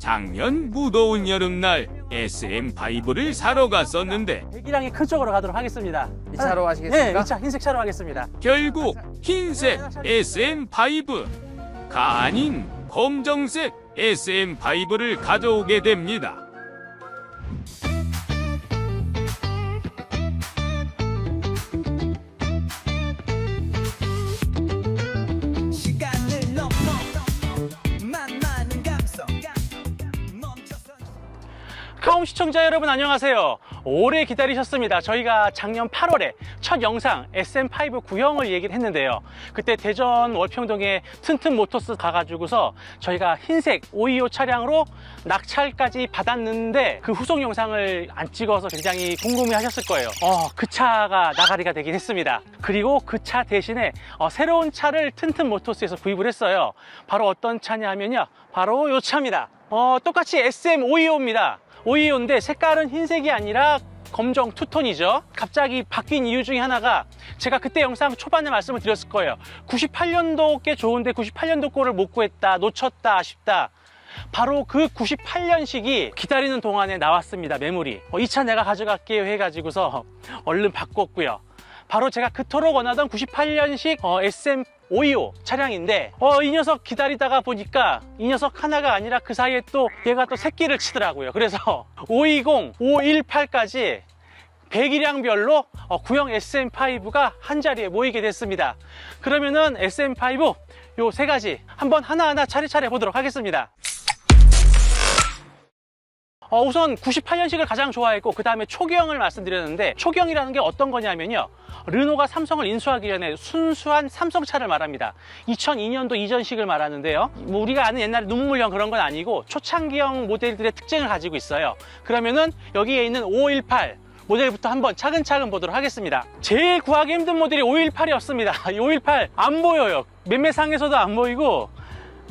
작년 무더운 여름날 SM5를 사러 갔었는데 배기량이 큰 쪽으로 가도록 하겠습니다. 이 차로 네, 하시겠습니까? 이차 흰색 차로 하겠습니다. 결국 흰색 SM5가 아닌 검정색 SM5를 가져오게 됩니다. 카움 시청자 여러분 안녕하세요. 오래 기다리셨습니다. 저희가 작년 8월에 첫 영상 SM5 구형을 얘기를 했는데요. 그때 대전 월평동에 튼튼 모터스 가가지고서 저희가 흰색 525 차량으로 낙찰까지 받았는데 그 후속 영상을 안 찍어서 굉장히 궁금해 하셨을 거예요. 어, 그 차가 나가리가 되긴 했습니다. 그리고 그 차 대신에 어, 새로운 차를 튼튼 모터스에서 구입을 했어요. 바로 어떤 차냐면요. 바로 이 차입니다. 어, 똑같이 SM525입니다. 525인데 색깔은 흰색이 아니라 검정 투톤이죠. 갑자기 바뀐 이유 중에 하나가 제가 그때 영상 초반에 말씀을 드렸을 거예요. 98년도 꽤 좋은데 98년도 거를 못 구했다, 놓쳤다, 아쉽다. 바로 그 98년식이 기다리는 동안에 나왔습니다. 메모리. 이차 내가 가져갈게요 해가지고서 얼른 바꿨고요. 바로 제가 그토록 원하던 98년식 SM 525 차량인데 어, 이 녀석 기다리다가 보니까 이 녀석 하나가 아니라 그 사이에 또 얘가 또 새끼를 치더라고요. 그래서 520, 518까지 배기량별로 어, 구형 SM5가 한 자리에 모이게 됐습니다. 그러면은 SM5 요 세 가지 한번 하나하나 차례차례 보도록 하겠습니다. 어, 우선 98년식을 가장 좋아했고 그 다음에 초기형을 말씀드렸는데 초기형이라는 게 어떤 거냐면요. 르노가 삼성을 인수하기 전에 순수한 삼성차를 말합니다. 2002년도 이전식을 말하는데요. 뭐 우리가 아는 옛날 눈물형 그런 건 아니고 초창기형 모델들의 특징을 가지고 있어요. 그러면은 여기에 있는 518 모델부터 한번 차근차근 보도록 하겠습니다. 제일 구하기 힘든 모델이 518이었습니다. 518 안 보여요. 매매상에서도 안 보이고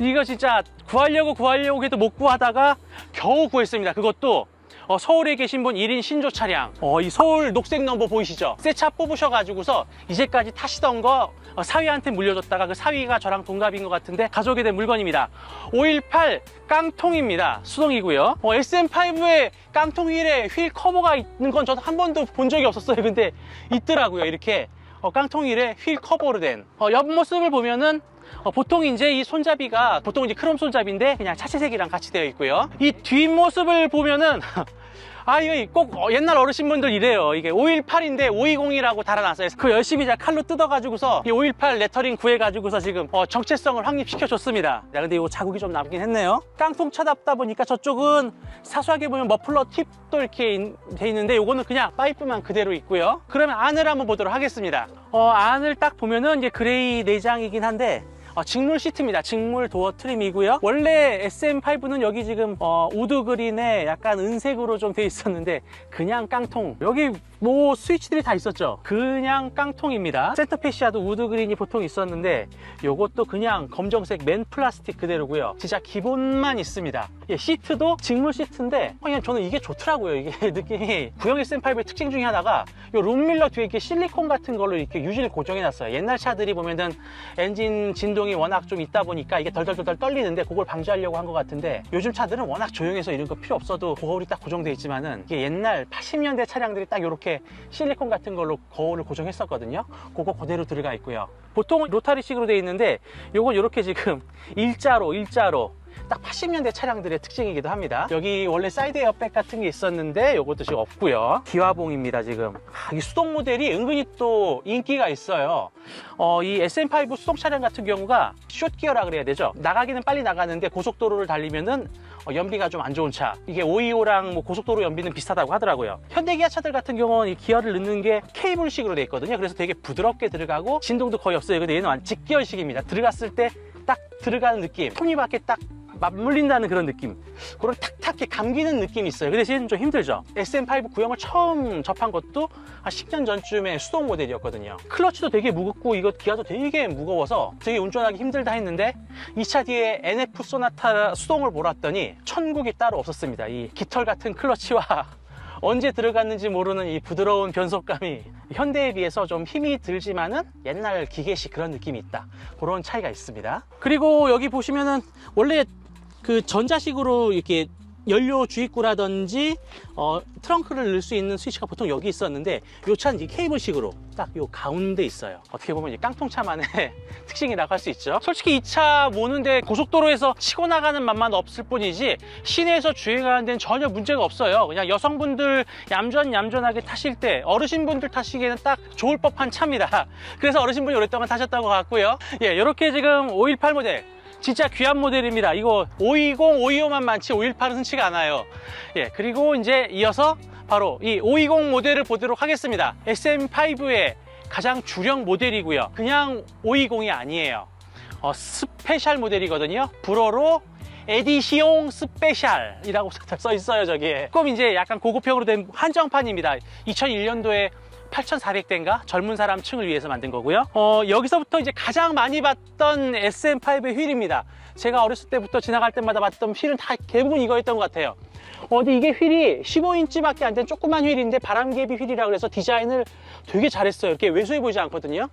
이거 진짜 구하려고 구하려고 해도 못 구하다가 겨우 구했습니다. 그것도 어, 서울에 계신 분 1인 신조 차량. 어, 이 서울 녹색 넘버 보이시죠? 새 차 뽑으셔가지고서 이제까지 타시던 거 어, 사위한테 물려줬다가 그 사위가 저랑 동갑인 것 같은데 가져오게 된 물건입니다. 518 깡통입니다. 수동이고요. 어, SM5에 깡통 휠에 휠 커버가 있는 건 저도 한 번도 본 적이 없었어요. 근데 있더라고요. 이렇게 어, 깡통 휠에 휠 커버로 된 어, 옆모습을 보면은 어, 보통 이제 이 손잡이가 보통 이제 크롬 손잡이인데 그냥 차체색이랑 같이 되어 있고요. 이 뒷모습을 보면은 아 이거 꼭 어, 옛날 어르신분들 이래요. 이게 518인데 520이라고 달아놨어요. 그 열심히 잘 칼로 뜯어가지고서 이 518 레터링 구해가지고서 지금 어, 정체성을 확립시켜줬습니다. 야 근데 이거 자국이 좀 남긴 했네요. 깡통 쳐답다 보니까 저쪽은 사소하게 보면 머플러 팁도 이렇게 인- 돼 있는데 요거는 그냥 파이프만 그대로 있고요. 그러면 안을 한번 보도록 하겠습니다. 어, 안을 딱 보면은 이제 그레이 내장이긴 한데 어, 직물 시트입니다. 직물 도어 트림이고요. 원래 SM5는 여기 지금 어, 우드 그린에 약간 은색으로 좀 돼 있었는데 그냥 깡통. 여기 뭐 스위치들이 다 있었죠. 그냥 깡통입니다. 센터 페시아도 우드 그린이 보통 있었는데 요것도 그냥 검정색 맨 플라스틱 그대로고요. 진짜 기본만 있습니다. 예, 시트도 직물 시트인데 어, 그냥 저는 이게 좋더라고요. 이게 느낌이 구형 SM5의 특징 중에 하나가 요 룸밀러 뒤에 이렇게 실리콘 같은 걸로 이렇게 유지를 고정해 놨어요. 옛날 차들이 보면은 엔진 진동 이 워낙 좀 있다 보니까 이게 덜덜덜덜 떨리는데 그걸 방지하려고 한 것 같은데 요즘 차들은 워낙 조용해서 이런 거 필요 없어도 거울이 딱 고정돼 있지만은 이게 옛날 80년대 차량들이 딱 이렇게 실리콘 같은 걸로 거울을 고정했었거든요. 그거 그대로 들어가 있고요. 보통은 로타리식으로 돼 있는데 요건 이렇게 지금 일자로 일자로 딱 80년대 차량들의 특징이기도 합니다. 여기 원래 사이드 에어백 같은 게 있었는데 요것도 지금 없고요. 기화봉입니다, 지금. 아, 이 수동 모델이 은근히 또 인기가 있어요. 어, 이 SM5 수동 차량 같은 경우가 숏기어라 그래야 되죠. 나가기는 빨리 나가는데 고속도로를 달리면은 어, 연비가 좀 안 좋은 차. 이게 525랑 뭐 고속도로 연비는 비슷하다고 하더라고요. 현대기아 차들 같은 경우는 이 기어를 넣는 게 케이블식으로 돼 있거든요. 그래서 되게 부드럽게 들어가고 진동도 거의 없어요. 근데 얘는 직기어식입니다. 들어갔을 때 딱 들어가는 느낌. 톱니바퀴 딱 맞물린다는 그런 느낌. 그런 탁탁하게 감기는 느낌이 있어요. 그 대신 좀 힘들죠. SM5 구형을 처음 접한 것도 한 10년 전쯤에 수동 모델이었거든요. 클러치도 되게 무겁고 이거 기아도 되게 무거워서 되게 운전하기 힘들다 했는데 이차 뒤에 NF 소나타 수동을 몰았더니 천국이 따로 없었습니다. 이 깃털 같은 클러치와 언제 들어갔는지 모르는 이 부드러운 변속감이 현대에 비해서 좀 힘이 들지만은 옛날 기계식 그런 느낌이 있다. 그런 차이가 있습니다. 그리고 여기 보시면은 원래 그 전자식으로 이렇게 연료 주입구라든지 어, 트렁크를 넣을 수 있는 스위치가 보통 여기 있었는데 요 차는 이 케이블식으로 딱요 가운데 있어요. 어떻게 보면 이 깡통차만의 특징이라고 할 수 있죠. 솔직히 이 차 모는데 고속도로에서 치고 나가는 맛만 없을 뿐이지 시내에서 주행하는 데는 전혀 문제가 없어요. 그냥 여성분들 얌전 얌전하게 타실 때 어르신분들 타시기에는 딱 좋을 법한 차입니다. 그래서 어르신분이 오랫동안 타셨다고 같고요. 예, 이렇게 지금 518 모델 진짜 귀한 모델입니다. 이거 520, 525만 많지 518은 흔치가 않아요. 예, 그리고 이제 이어서 바로 이 520 모델을 보도록 하겠습니다. SM5의 가장 주력 모델이고요. 그냥 520이 아니에요. 어, 스페셜 모델이거든요. 불어로 에디시옹 스페셜이라고 써 있어요, 저기에. 조금 이제 약간 고급형으로 된 한정판입니다. 2001년도에 8,400대인가 젊은 사람 층을 위해서 만든 거고요. 어, 여기서부터 이제 가장 많이 봤던 SM5의 휠입니다. 제가 어렸을 때부터 지나갈 때마다 봤던 휠은 다 대부분 이거였던 것 같아요. 어디 이게 휠이 15인치밖에 안 된 조그만 휠인데 바람개비 휠이라 그래서 디자인을 되게 잘했어요. 이렇게 왜소해 보이지 않거든요.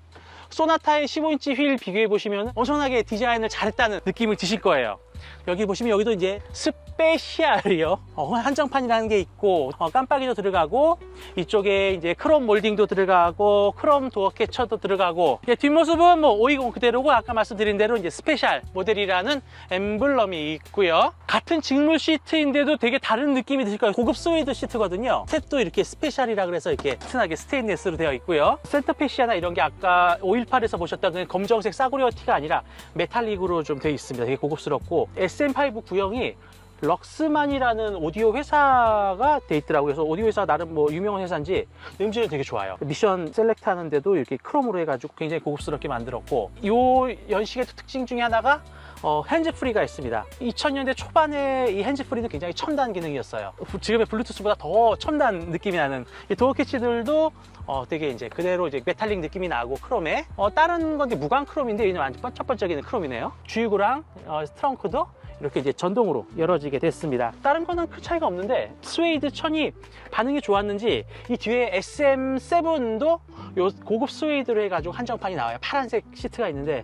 소나타의 15인치 휠 비교해 보시면 엄청나게 디자인을 잘했다는 느낌을 드실 거예요. 여기 보시면 여기도 이제 스페셜이요. 어, 한정판이라는 게 있고 어, 깜빡이도 들어가고 이쪽에 이제 크롬 몰딩도 들어가고 크롬 도어 캐쳐도 들어가고 예, 뒷모습은 뭐 520 그대로고 아까 말씀드린 대로 이제 스페셜 모델이라는 엠블럼이 있고요. 같은 직물 시트인데도 되게 다른 느낌이 드실 거예요. 고급 스웨이드 시트거든요. 셋도 이렇게 스페셜이라 그래서 이렇게 튼하게 스테인리스로 되어 있고요. 센터페시아나 이런 게 아까 518에서 보셨던 그 검정색 싸구려 티가 아니라 메탈릭으로 좀 되어 있습니다. 되게 고급스럽고 SM5 구형이 럭스만이라는 오디오 회사가 돼 있더라고요. 그래서 오디오 회사가 나름 뭐 유명한 회사인지 음질은 되게 좋아요. 미션 셀렉트 하는데도 이렇게 크롬으로 해가지고 굉장히 고급스럽게 만들었고 이 연식의 특징 중에 하나가 어, 핸즈프리가 있습니다. 2000년대 초반에 이 핸즈프리는 굉장히 첨단 기능이었어요. 지금의 블루투스보다 더 첨단 느낌이 나는 이 도어 캐치들도 어, 되게 이제 그대로 이제 메탈릭 느낌이 나고 크롬에 어, 다른 건데 무광 크롬인데 얘는 완전 번쩍번쩍이는 크롬이네요. 주유구랑 어, 트렁크도 이렇게 이제 전동으로 열어지게 됐습니다. 다른 거는 큰 차이가 없는데 스웨이드 천이 반응이 좋았는지 이 뒤에 SM7도 요 고급 스웨이드로 해가지고 한정판이 나와요. 파란색 시트가 있는데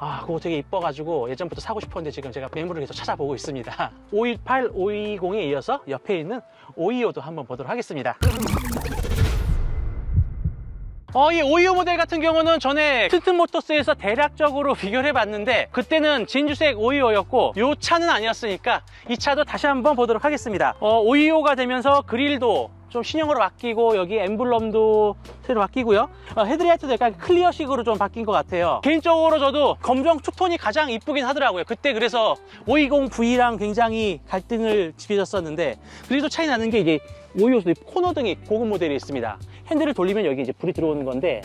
아, 그거 되게 이뻐가지고 예전부터 사고 싶었는데 지금 제가 매물을 계속 찾아보고 있습니다. 518, 520에 이어서 옆에 있는 525도 한번 보도록 하겠습니다. 어, 이525 모델 같은 경우는 전에 튼튼 모터스에서 대략적으로 비교를 해봤는데 그때는 진주색 525였고 이 차는 아니었으니까 이 차도 다시 한번 보도록 하겠습니다. 어, 525가 되면서 그릴도 좀 신형으로 바뀌고 여기 엠블럼도 새로 바뀌고요. 어, 헤드라이트도 약간 클리어식으로 좀 바뀐 것 같아요. 개인적으로 저도 검정 투톤이 가장 이쁘긴 하더라고요. 그때 그래서 520V랑 굉장히 갈등을 빚었었는데 그래도 차이 나는 게 이 제 525도 코너 등이 고급 모델이 있습니다. 핸들을 돌리면 여기 이제 불이 들어오는 건데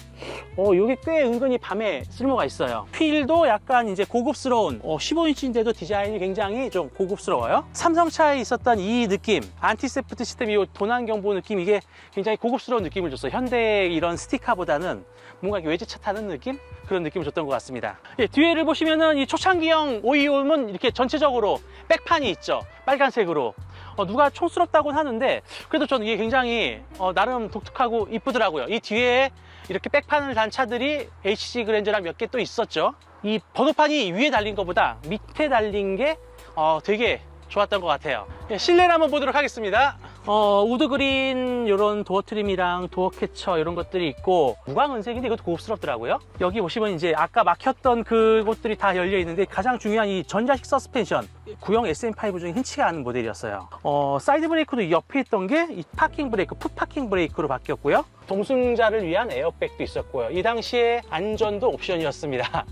어 이게 꽤 은근히 밤에 쓸모가 있어요. 휠도 약간 이제 고급스러운 어, 15인치인데도 디자인이 굉장히 좀 고급스러워요. 삼성차에 있었던 이 느낌 안티세프트 시스템 이 도난 경보 느낌 이게 굉장히 고급스러운 느낌을 줬어요. 현대의 이런 스티카보다는 뭔가 외제차 타는 느낌 그런 느낌을 줬던 것 같습니다. 예, 뒤에를 보시면은 이 초창기형 525는 이렇게 전체적으로 백판이 있죠. 빨간색으로. 어, 누가 촌스럽다고는 하는데 그래도 저는 이게 굉장히 어, 나름 독특하고 이쁘더라고요. 이 뒤에 이렇게 백판을 단 차들이 HC 그랜저랑 몇 개 또 있었죠. 이 번호판이 위에 달린 것보다 밑에 달린 게 어, 되게 좋았던 것 같아요. 예, 실내를 한번 보도록 하겠습니다. 어, 우드그린 이런 도어 트림이랑 도어 캐쳐 이런 것들이 있고 무광 은색인데 이것도 고급스럽더라고요. 여기 보시면 이제 아까 막혔던 그곳들이 다 열려 있는데 가장 중요한 이 전자식 서스펜션 구형 SM5 중에 흔치가 않은 모델이었어요. 어, 사이드 브레이크도 옆에 있던 게 이 파킹 브레이크, 풋 파킹 브레이크로 바뀌었고요. 동승자를 위한 에어백도 있었고요. 이 당시에 안전도 옵션이었습니다.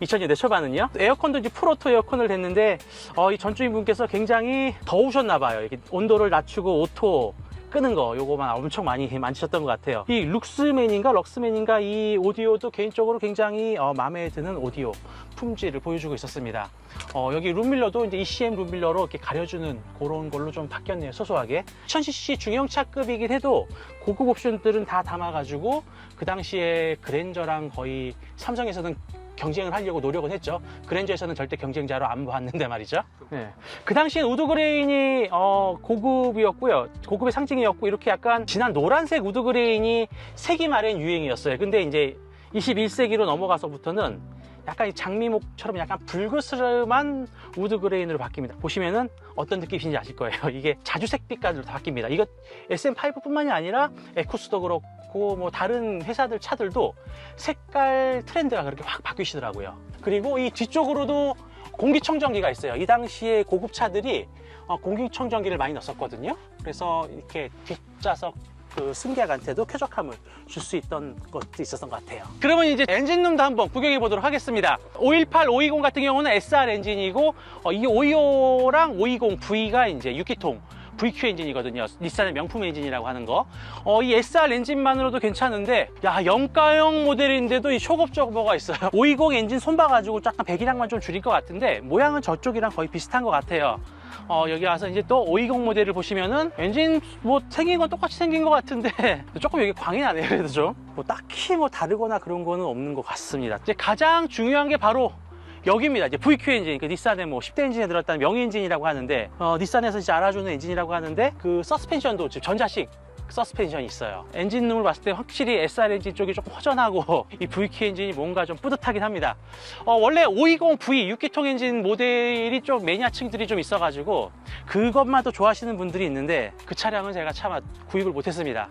2000년대 초반은요. 에어컨도 이제 풀오토 에어컨을 했는데 어, 이 전주인분께서 굉장히 더우셨나 봐요. 온도를 낮추고 오토 끄는 거 요거만 엄청 많이 만지셨던 것 같아요. 이 룩스맨인가 럭스맨인가 이 오디오도 개인적으로 굉장히 어, 마음에 드는 오디오 품질을 보여주고 있었습니다. 어, 여기 룸밀러도 이제 ECM 룸밀러로 이렇게 가려주는 그런 걸로 좀 바뀌었네요. 소소하게. 1000cc 중형차급이긴 해도 고급 옵션들은 다 담아가지고 그 당시에 그랜저랑 거의 삼성에서는 경쟁을 하려고 노력은 했죠. 그랜저에서는 절대 경쟁자로 안 봤는데 말이죠. 네. 그 당시엔 우드그레인이 어, 고급이었고요. 고급의 상징이었고 이렇게 약간 진한 노란색 우드그레인이 세기 말엔 유행이었어요. 근데 이제 21세기로 넘어가서부터는 약간 이 장미목처럼 약간 불그스름한 우드 그레인으로 바뀝니다. 보시면은 어떤 느낌인지 아실 거예요. 이게 자주색 빛깔로 다 바뀝니다. 이거 SM5 뿐만이 아니라 에쿠스도 그렇고 뭐 다른 회사들 차들도 색깔 트렌드가 그렇게 확 바뀌시더라고요. 그리고 이 뒤쪽으로도 공기청정기가 있어요. 이 당시에 고급 차들이 어, 공기청정기를 많이 넣었거든요. 그래서 이렇게 뒷좌석 그 승객한테도 쾌적함을 줄 수 있던 것도 있었던 것 같아요. 그러면 이제 엔진룸도 한번 구경해 보도록 하겠습니다. 518, 520 같은 경우는 SR 엔진이고 어, 이 525랑 520V가 이제 6기통 VQ 엔진이거든요. 닛산의 명품 엔진이라고 하는 거. 어, 이 SR 엔진만으로도 괜찮은데, 야, 영가형 모델인데도 이 초급적 뭐가 있어요. 520 엔진 손봐가지고 약간 배기량만 좀 줄일 것 같은데, 모양은 저쪽이랑 거의 비슷한 것 같아요. 어, 여기 와서 이제 또 520 모델을 보시면은 엔진 뭐 생긴 건 똑같이 생긴 것 같은데 조금 여기 광이 나네요 그래도 좀 뭐 딱히 뭐 다르거나 그런 거는 없는 것 같습니다 이제 가장 중요한 게 바로 여기입니다. 이제 VQ 엔진, 그 닛산의 뭐 10대 엔진에 들었다는 명의 엔진이라고 하는데, 어, 닛산에서 이제 알아주는 엔진이라고 하는데, 그 서스펜션도 지금 전자식 서스펜션이 있어요. 엔진룸을 봤을 때 확실히 SR 엔진 쪽이 조금 허전하고, 이 VQ 엔진이 뭔가 좀 뿌듯하긴 합니다. 어, 원래 520V 6기통 엔진 모델이 좀 매니아층들이 좀 있어가지고, 그것만 또 좋아하시는 분들이 있는데, 그 차량은 제가 차마 구입을 못했습니다.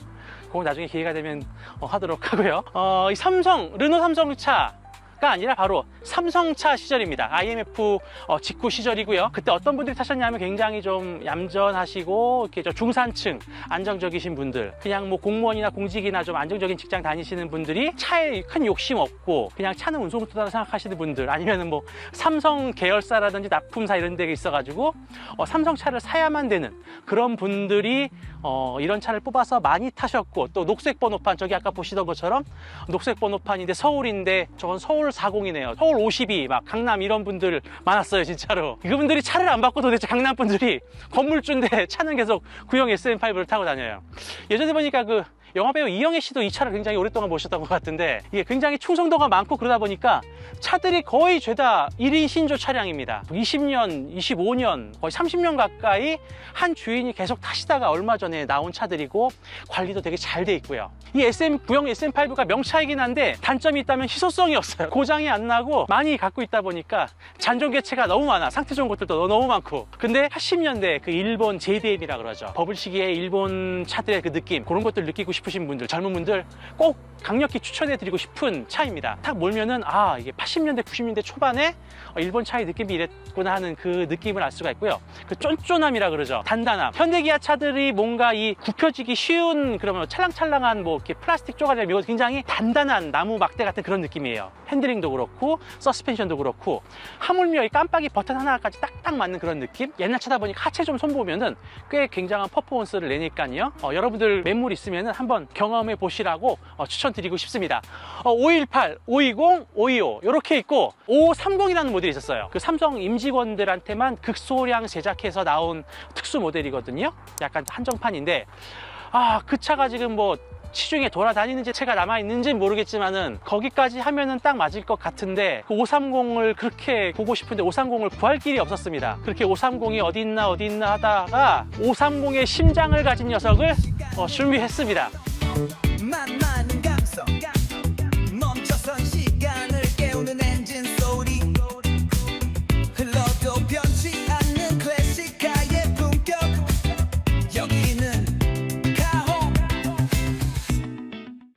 그건 나중에 기회가 되면 어, 하도록 하고요. 어, 이 삼성, 르노 삼성 차, 가 아니라 바로 삼성차 시절입니다. IMF 어, 직후 시절이고요. 그때 어떤 분들이 타셨냐면 굉장히 좀 얌전하시고 이렇게 좀 중산층 안정적이신 분들, 그냥 뭐 공무원이나 공직이나 좀 안정적인 직장 다니시는 분들이 차에 큰 욕심 없고 그냥 차는 운송투다라 생각하시는 분들, 아니면은 뭐 삼성 계열사라든지 납품사 이런 데가 있어가지고 어, 삼성차를 사야만 되는 그런 분들이 어, 이런 차를 뽑아서 많이 타셨고 또 녹색 번호판 저기 아까 보시던 것처럼 녹색 번호판인데 서울인데 저건 서울 40이네요. 서울 52, 막 강남 이런 분들 많았어요, 진짜로. 그분들이 차를 안 받고 도대체 강남 분들이 건물주인데 차는 계속 구형 SM5를 타고 다녀요. 예전에 보니까 그 영화배우 이영애 씨도 이 차를 굉장히 오랫동안 모셨던 것 같은데 이게 굉장히 충성도가 많고 그러다 보니까 차들이 거의 죄다 1인 신조 차량입니다. 20년, 25년, 거의 30년 가까이 한 주인이 계속 타시다가 얼마 전에 나온 차들이고 관리도 되게 잘 돼 있고요. 이 SM 구형 SM5가 명차이긴 한데 단점이 있다면 희소성이 없어요. 고장이 안 나고 많이 갖고 있다 보니까 잔존 개체가 너무 많아. 상태 좋은 것들도 너무 많고. 근데 80년대 그 일본 JDM이라 그러죠. 버블 시기에 일본 차들의 그 느낌 그런 것들 느끼고 싶으신 분들, 젊은 분들 꼭 강력히 추천해드리고 싶은 차입니다. 딱 몰면은 아 이게 80년대, 90년대 초반에 어, 일본 차의 느낌이 이랬구나 하는 그 느낌을 알 수가 있고요. 그 쫀쫀함이라 그러죠. 단단함. 현대기아 차들이 뭔가 이 굽혀지기 쉬운 그러면 찰랑찰랑한 뭐 이렇게 플라스틱 쪼가리 이거 굉장히 단단한 나무 막대 같은 그런 느낌이에요. 핸들링도 그렇고 서스펜션도 그렇고 하물며 이 깜빡이 버튼 하나까지 딱딱 맞는 그런 느낌. 옛날 차다 보니까 하체 좀 손보면은 꽤 굉장한 퍼포먼스를 내니까요. 어, 여러분들 매물 있으면은 한번 경험해 보시라고 어, 추천 드리고 싶습니다. 어, 518, 520, 525 이렇게 있고 530이라는 모델이 있었어요. 그 삼성 임직원들한테만 극소량 제작해서 나온 특수 모델이거든요. 약간 한정판인데 아 그 차가 지금 뭐 시중에 돌아다니는지 차가 남아있는지는 모르겠지만은 거기까지 하면은 딱 맞을 것 같은데 그 530을 그렇게 보고 싶은데 530을 구할 길이 없었습니다. 그렇게 530이 어디 있나 어디 있나 하다가 530의 심장을 가진 녀석을 어, 준비했습니다. 만나는 감성